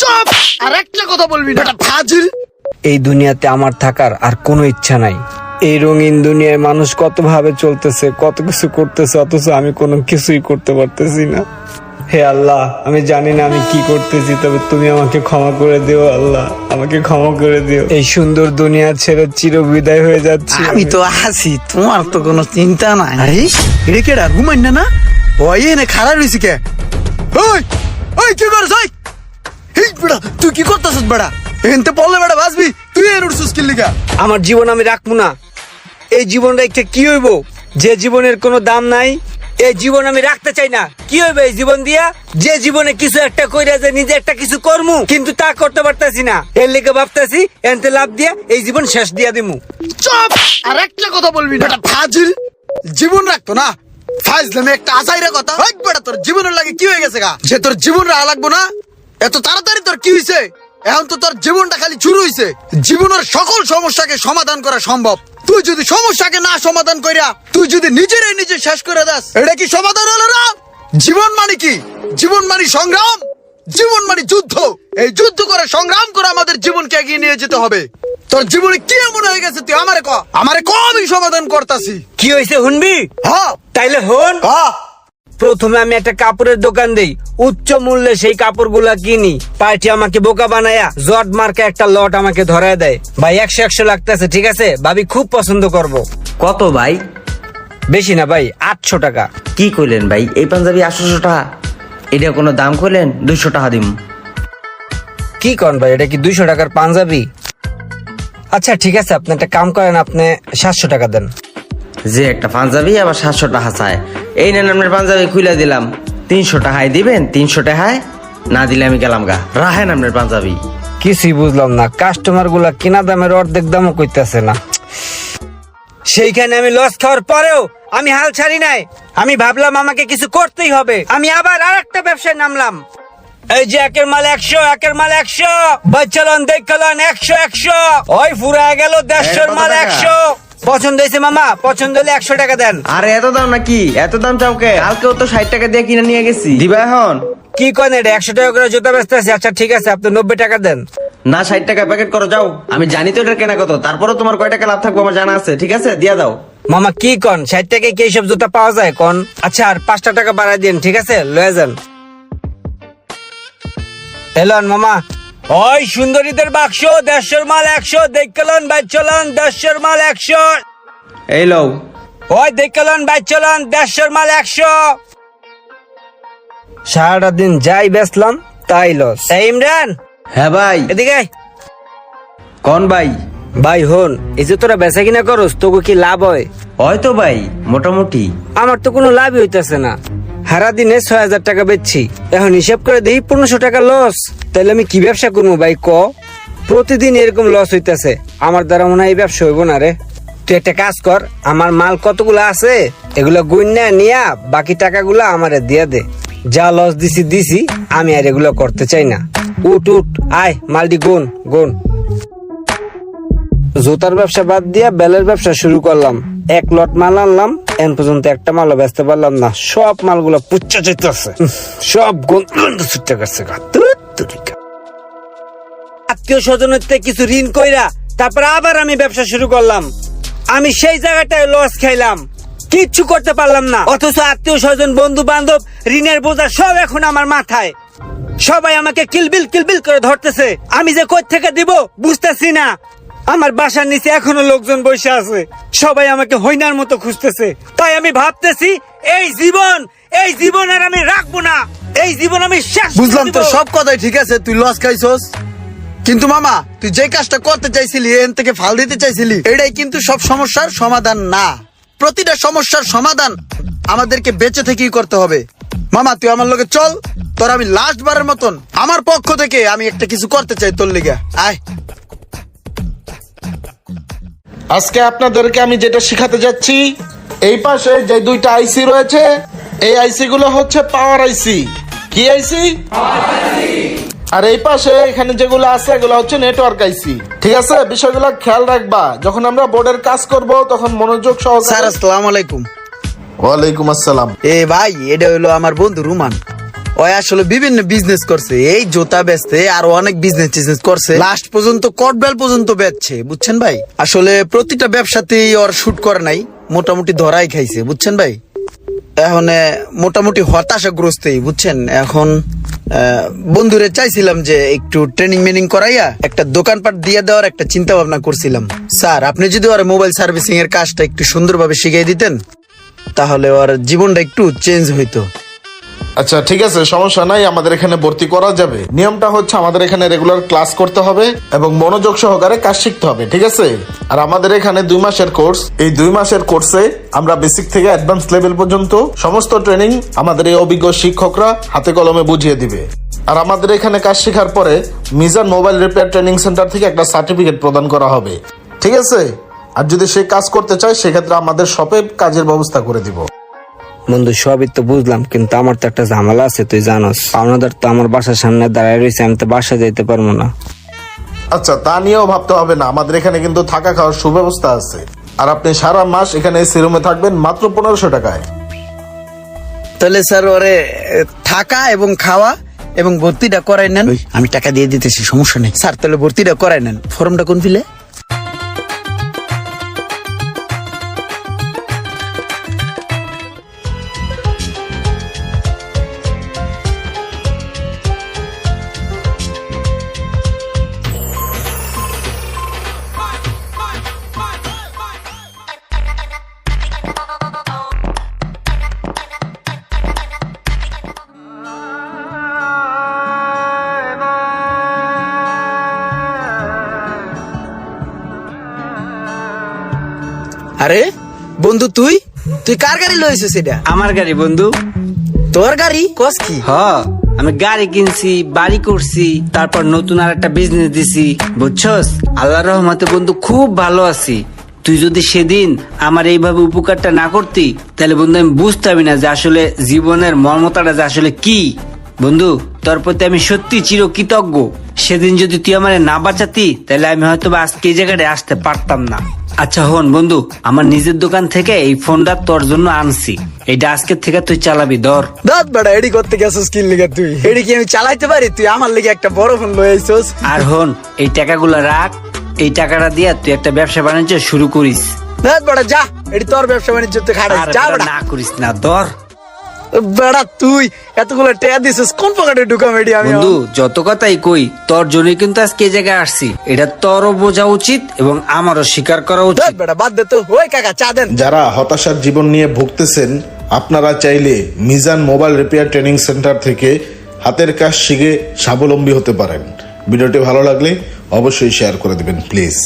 চুপ আর একটা কথা বলবি না। ফাজিল। এই দুনিয়াতে আমার থাকার আর কোনো ইচ্ছা নাই। এই রঙিন দুনিয়ায় মানুষ কত ভাবে চলতেছে কত কিছু করতেছে অথচ আমি কোনো কিছুই করতে পারতেছি না। হে আল্লাহ আমি জানি না আমি কি করতেছি তবে তুমি আমাকে ক্ষমা করে দিও আল্লাহ আমাকে ক্ষমা করে দিও। এই সুন্দর দুনিয়া ছেড়ে চির বিদায় হয়ে যাচ্ছে আমি তো আছি তোমার তো কোনো চিন্তা নাই। আরে এটা কেডা ঘুমাই না না ওই এনে খারাপ রয়েছি কে? ওই ওই কি করছ? ওই এই বেড়া তুই কি করতেছিস বেড়া? এনতে পড়লে বেড়া বাসবি তুই এর উঠছিস কি লিগা। আমার জীবন আমি রাখব না। এই জীবন রেখে কি হইব? যে জীবনের কোনো দাম নাই এই জীবন আমি রাখতে চাই না। কি হইবে এই জীবন দিয়া? যে জীবনে কিছু একটা কইরা যে নিজে একটা কিছু করমু কিন্তু তা করতে পারতাছি না। এর লেগে ভাবতাছি এনতে লাভ দিয়া এই জীবন শেষ দিয়া দিমু। চুপ! আর একটা কথা বলবি না। বেটা ফাজিল জীবন রাখতো না। ফাজলামে একটা আসাইরা কথা। ওই বেটা তোর জীবনের লাগে কি হয়ে গেছে গা? যে তোর জীবন রাখা লাগবো না এত তাড়াতাড়ি তোর কি হইছে? এখন তো তোর জীবনটা খালি শুরু হইছে। জীবনের সকল সমস্যাকে সমাধান করা সম্ভব। তুই যদি সমস্যাকে না সমাধান কইরা তুই যদি নিজেরাই নিজে শেষ করে দাস এটা কি সমাধান হলো না? জীবন মানে কি? জীবন মানে সংগ্রাম জীবন মানে যুদ্ধ। এই যুদ্ধ করে সংগ্রাম করে আমাদের জীবনকে এগিয়ে নিয়ে যেতে হবে। তোর জীবনে কি এমন হয়ে গেছে তুই আমারে ক? আমারে ক আমি সমাধান করতাছি। কি হয়েছে শুনবি? হ্যাঁ তাইলে হন ক প্রথমে আমি একটা কাপড়ের দোকান দেই। উচ্চ মূল্যে সেই কাপড়গুলা কিনি। পার্টি আমাকে বোকা বানায়া জট মার্কে একটা লট আমাকে ধরায় দেয়। ভাই একশো একশো লাগতেছে ঠিক আছে? ভাবি খুব পছন্দ করব। কত ভাই? বেশি না ভাই আটশো টাকা। কি কইলেন ভাই? এই পাঞ্জাবি আটশোশো টাকা। এটা কোনো দাম কইলেন? দুইশো টাকা দিম। কি কন ভাই এটা কি দুইশো টাকার পাঞ্জাবি? আচ্ছা ঠিক আছে আপনি একটা কাম করেন আপনি সাতশো টাকা দেন। যে একটা পাঞ্জাবি আবার সাতশো টাকা চায়। এই নেন আপনার পাঞ্জাবি খুলে দিলাম। তিনশো টাকায় দিবেন তিনশো টাকায় না দিলে আমি গেলাম গা। রাহেন আপনার পাঞ্জাবি। কিছুই বুঝলাম না কাস্টমারগুলা কিনা দামের অর্ধেক দামও কইতেছে না। সেইখানে আমি লস খাওয়ার পরেও আমি হাল ছাড়ি নাই। আমি ভাবলাম আমাকে কিছু করতেই হবে। আমি আবার আর একটা ব্যবসায় নামলাম। এই যে একের মাল একশো একের মাল একশো বাচ্চালন দেখলন একশো একশো। ওই ফুরা গেল দেড়শোর মাল একশো। পছন্দ হয়েছে মামা পছন্দ হলে একশো টাকা দেন। আরে এত দাম নাকি? এত দাম চাওকে? কালকেও তো ষাট টাকা দিয়ে কিনে নিয়ে গেছি। দিবা এখন? কি করেন এটা? একশো টাকা করে জুতা বেচতে আছে আচ্ছা ঠিক আছে আপনি নব্বই টাকা দেন। না ষাট টাকা প্যাকেট করো যাও। আমি জানি তো এটার কেনা কত। তারপরও তোমার কয় টাকা লাভ থাকব আমার জানা আছে। ঠিক আছে? দিয়া দাও। মামা কি কন? ষাট টাকায় কি এইসব জুতা পাওয়া যায় কন? আচ্ছা আর পাঁচটা টাকা বাড়াই দিন ঠিক আছে? লয়ে যান। এলন মামা ওই সুন্দরীদের বাক্স দেড়শোর মাল একশো দেখলন বাইক চলন দেড়শোর মাল একশো। এই লও। ওই দেখলন বাইক চলন দেড়শোর মাল একশো। সারাটা দিন যাই বেচলাম তাই লস। এই ইমরান। হ্যাঁ ভাই। এদিকে আয়। কোন ভাই? ভাই হন এই যে তোরা বেচা কিনা করস তোকে কি লাভ হয়? হয়তো ভাই মোটামুটি। আমার তো কোনো লাভই হইতেছে না। হারা দিনে ছয় হাজার টাকা বেচছি। এখন হিসাব করে দিই পনেরোশো টাকা লস তাহলে আমি কি ব্যবসা করব ভাই, ক? প্রতিদিন এরকম লস হইতেছে। আমার দ্বারা মনে হয় এই ব্যবসা হইব না রে। তুই একটা কাজ কর, আমার মাল কতগুলো আছে, এগুলো গুন্যা নিয়া বাকি টাকাগুলো আমারে দিয়া দে। যা লস দিছি দিছি, আমি আর এগুলো করতে চাই না। উঠ উঠ, আয়, মালটি গুন গুন। জুতার ব্যবসা বাদ দিয়া বেলের ব্যবসা শুরু করলাম। এক লট মাল আনলাম এন পর্যন্ত একটা মালও বেচতে পারলাম না। সব মালগুলো পুচ্চা চাইতেছে সব গন্ধ গন্ধ ছুটে গেছে। আত্মীয় স্বজনের থেকে কিছু ঋণ কইরা তারপর আবার আমি ব্যবসা শুরু করলাম। আমি সেই জায়গাটায় লস খাইলাম। কিচ্ছু করতে পারলাম না। অথচ আত্মীয় স্বজন বন্ধু বান্ধব ঋণের বোঝা সব এখন আমার মাথায়। সবাই আমাকে কিলবিল কিলবিল করে ধরতেছে। আমি যে কই থেকে দিব বুঝতেছি না। আমার বাসার নিচে এখনও লোকজন বসে আছে। সবাই আমাকে হইনার মতো খুঁজতেছে। তাই আমি ভাবতেছি এই জীবন এই জীবন আর আমি রাখব না। এই জীবন আমি শেষ বুঝলাম তো সব কথাই ঠিক আছে তুই লস খাইছস। কিন্তু মামা তুই যে কাজটা করতে চাইছিলি এন থেকে ফাল দিতে চাইছিলি এটাই কিন্তু সব সমস্যার সমাধান না। প্রতিটা সমস্যার সমাধান আমাদেরকে বেঁচে থেকেই করতে হবে। মামা তুই আমার লোকে চল তোর আমি লাস্ট বারের মতন আমার পক্ষ থেকে আমি একটা কিছু করতে চাই তোর লিগা। আয়। আজকে আপনাদেরকে আমি যেটা শিখাতে যাচ্ছি এই পাশে যে দুইটা আইসি রয়েছে এই আইসি গুলো হচ্ছে পাওয়ার আইসি কি আইসি আর এই পাশে এখানে যেগুলো আছে এগুলো হচ্ছে নেটওয়ার্ক আইসি ঠিক আছে? বিষয়গুলো খেয়াল রাখবা। যখন আমরা বোর্ডের কাজ করব তখন মনোযোগ স্যার সহকারে আসসালামু আলাইকুম। ওয়ালাইকুম আসসালাম। এ ভাই এটা হলো আমার বন্ধু রুমান। ওই আসলে বিভিন্ন বিজনেস করছে। এই জুতা বেচতে আর অনেক বিজনেস টিজনেস করছে। লাস্ট পর্যন্ত কটবেল পর্যন্ত বেচছে, বুঝছেন ভাই? আসলে প্রতিটা ব্যবসাতেই ওর শুট করে নাই, মোটামুটি ধরাই খাইছে, বুঝছেন ভাই? এখন মোটামুটি হতাশাগ্রস্তই, বুঝছেন? এখন বন্ধুরে চাইছিলাম যে একটু ট্রেনিং মেনিং করাইয়া একটা দোকানপাট দিয়ে দেওয়ার একটা চিন্তা ভাবনা করছিলাম। স্যার, আপনি যদি ওর মোবাইল সার্ভিসিং এর কাজটা একটু সুন্দরভাবে শিখিয়ে দিতেন, তাহলে ওর জীবনটা একটু চেঞ্জ হইতো। আচ্ছা ঠিক আছে, সমস্যা নাই, আমাদের এখানে ভর্তি করা যাবে। নিয়মটা হচ্ছে আমাদের এখানে রেগুলার ক্লাস করতে হবে এবং মনোযোগ সহকারে কাজ শিখতে হবে, ঠিক আছে? আর আমাদের এখানে দুই মাসের কোর্স এই দুই মাসের কোর্সে আমরা বেসিক থেকে অ্যাডভান্স লেভেল পর্যন্ত সমস্ত ট্রেনিং আমাদের এই অভিজ্ঞ শিক্ষকরা হাতে কলমে বুঝিয়ে দিবে। আর আমাদের এখানে কাজ শেখার পরে Mizan mobile repair training centre থেকে একটা সার্টিফিকেট প্রদান করা হবে, ঠিক আছে? আর যদি সে কাজ করতে চায়, সেক্ষেত্রে আমাদের শপে কাজের ব্যবস্থা করে দিব। বন্ধু সবই তো বুঝলাম কিন্তু আমার তো একটা ঝামেলা আছে তুই জানোস। পাওনাদার তো আমার বাসার সামনে দাঁড়ায় রয়েছে আমি তো বাসা যেতে পারব না। আচ্ছা তা নিয়েও ভাবতে হবে না আমাদের এখানে কিন্তু থাকা খাওয়ার সুব্যবস্থা আছে। আর আপনি সারা মাস এখানে এসি রুমে থাকবেন মাত্র পনেরোশো টাকায়। তাহলে স্যার ওরে থাকা এবং খাওয়া এবং ভর্তিটা করাই নেন। আমি টাকা দিয়ে দিতেছি সমস্যা নেই। স্যার তাহলে ভর্তিটা করাই নেন। ফর্মটা কোন ফিলে? আরে বন্ধু তুই? তুই কার গাড়ি লয়েছিস এটা? আমার গাড়ি বন্ধু। তোর গাড়ি? কস কি? হ আমি গাড়ি কিনছি বাড়ি করছি তারপর নতুন আর একটা বিজনেস দিছি। বুঝছস? আল্লাহ রহমতে বন্ধু খুব ভালো আছি। তুই যদি সেদিন আমার এইভাবে উপকারটা না করতি তাহলে বন্ধু আমি বুঝতামই না যে আসলে জীবনের মর্মতাটা যে আসলে কি। বন্ধু তোর প্রতি আমি সত্যি চিরকৃতজ্ঞ। সেদিন যদি তুই আমার না বাঁচাতি তাহলে আমি হয়তো বা আজকে এই জায়গাটায় আসতে পারতাম না। আচ্ছা হন বন্ধু আমার নিজের দোকান থেকে এই ফোনটা তোর জন্য আনছি। এইটা আজকে থেকে তুই চালাবি ধর। দাঁত বেড়া এডি করতে গেছিস কিন লিগে তুই? এডি কি আমি চালাইতে পারি? তুই আমার লিগে একটা বড় ফোন লয়ে আইছস। আর হন এই টাকাগুলো রাখ। এই টাকাটা দিয়ে তুই একটা ব্যবসা বাণিজ্য শুরু করিস। দাঁত বেড়া যা এডি তোর ব্যবসা বাণিজ্য তুই খাড়া যা বেটা। না করিস না ধর। বেড়া তুই এতগুলো টেয়া দিছিস কোন পকেটে ঢুকাম এডি আমি বন্ধু যত কথাই কই তোর জন্যই কিন্তু আজকে এই জায়গায় আসছি। এটা তোরও বোঝা উচিত এবং আমারও স্বীকার করা উচিত। বেড়া বাদ দে তো। ওই কাকা চা দেন। যারা হতাশার জীবন নিয়ে ভুগতেছেন আপনারা চাইলে Mizan mobile repair training centre থেকে হাতের কাজ শিখে স্বাবলম্বী হতে পারেন। ভিডিওটি ভালো লাগলে অবশ্যই শেয়ার করে দিবেন প্লিজ।